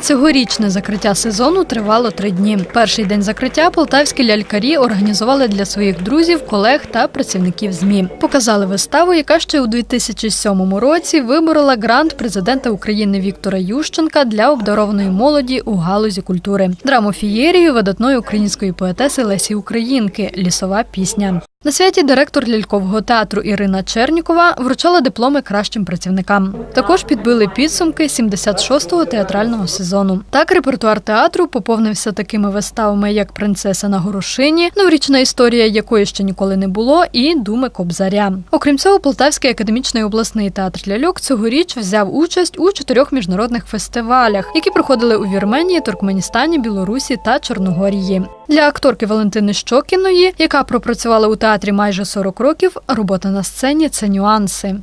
Цьогорічне закриття сезону тривало три дні. Перший день закриття полтавські лялькарі організували для своїх друзів, колег та працівників ЗМІ. Показали виставу, яка ще у 2007 році виборола грант президента України Віктора Ющенка для обдарованої молоді у галузі культури. Драму фієрію видатної української поетеси Лесі Українки Лісова пісня. На святі директор лялькового театру Ірина Чернікова вручала дипломи кращим працівникам. Також підбили підсумки 76-го театрального сезону. Так репертуар театру поповнився такими виставами, як Принцеса на горошині, новорічна історія якої ще ніколи не було, і Думи Кобзаря. Окрім цього, Полтавський академічний обласний театр ляльок цьогоріч взяв участь у чотирьох міжнародних фестивалях, які проходили у Вірменії, Туркменістані, Білорусі та Чорногорії. Для акторки Валентини Щокіної, яка пропрацювала у театрі майже 40 років, робота на сцені це нюанси.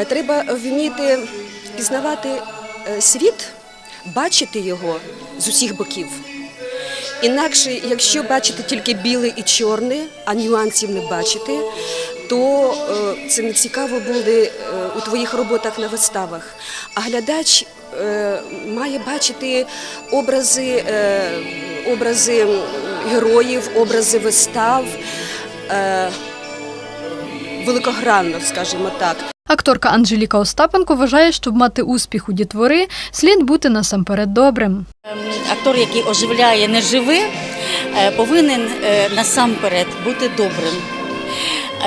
Е, Треба вміти пізнавати е, світ, бачити його з усіх боків. Інакше, якщо бачити тільки біле і чорне, а нюансів не бачити, то е, це не цікаво буде у твоїх роботах на виставах. А глядач має бачити образи, образи героїв, образи вистав. Е, великогранно, скажімо так. Акторка Анжеліка Остапенко вважає, щоб мати успіх у дітвори, слід бути насамперед добрим. Актор, який оживляє неживе, е, повинен е, насамперед бути добрим.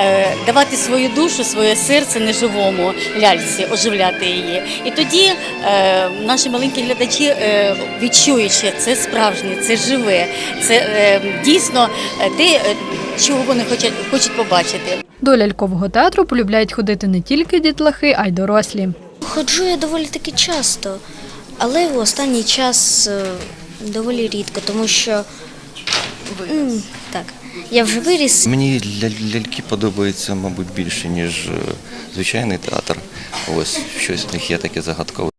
Е, Давати свою душу, своє серце неживому ляльці, оживляти її. І тоді е, наші маленькі глядачі е, відчують, що це справжнє, це живе, це дійсно те, чого вони хочуть, хочуть побачити. До лялькового театру полюбляють ходити не тільки дітлахи, а й дорослі. Ходжу я доволі таки часто, але в останній час доволі рідко, тому що м, так, я вже виріс. Мені ляльки подобаються, мабуть, більше, ніж е, звичайний театр. Ось щось в них є таке загадкове.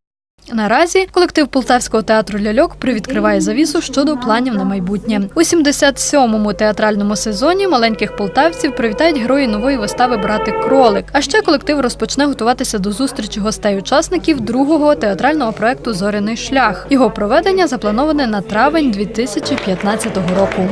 Наразі колектив Полтавського театру ляльок привідкриває завісу щодо планів на майбутнє. У 77-му театральному сезоні маленьких полтавців привітають герої нової вистави Брати кролик. А ще колектив розпочне готуватися до зустрічі гостей-учасників другого театрального проекту Зоряний шлях. Його проведення заплановане на травень 2015 року.